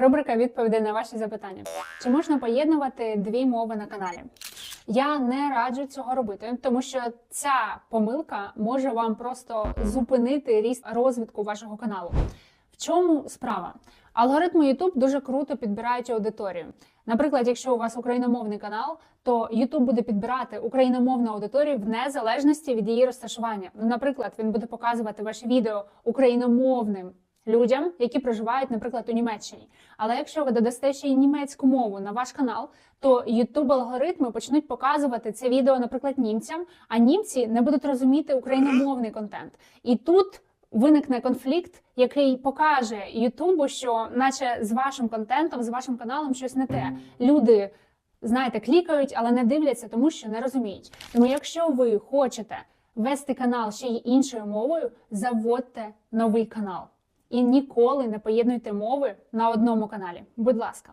Рубрика відповідей на ваші запитання. Чи можна поєднувати дві мови на каналі? Я не раджу цього робити, тому що ця помилка може вам просто зупинити ріст розвитку вашого каналу. В чому справа? Алгоритми YouTube дуже круто підбирають аудиторію. Наприклад, якщо у вас україномовний канал, то YouTube буде підбирати україномовну аудиторію в незалежності від її розташування. Наприклад, він буде показувати ваші відео україномовним людям, які проживають, наприклад, у Німеччині. Але якщо ви додасте ще й німецьку мову на ваш канал, то youtube алгоритми почнуть показувати це відео, наприклад, німцям, а німці не будуть розуміти україномовний контент. І тут виникне конфлікт, який покаже Ютубу, що, наче з вашим контентом, з вашим каналом щось не те. Люди. Знаєте, клікають, але не дивляться, тому що не розуміють. Тому, якщо ви хочете вести канал ще й іншою мовою, заводьте новий канал і ніколи не поєднуйте мови на одному каналі. Будь ласка.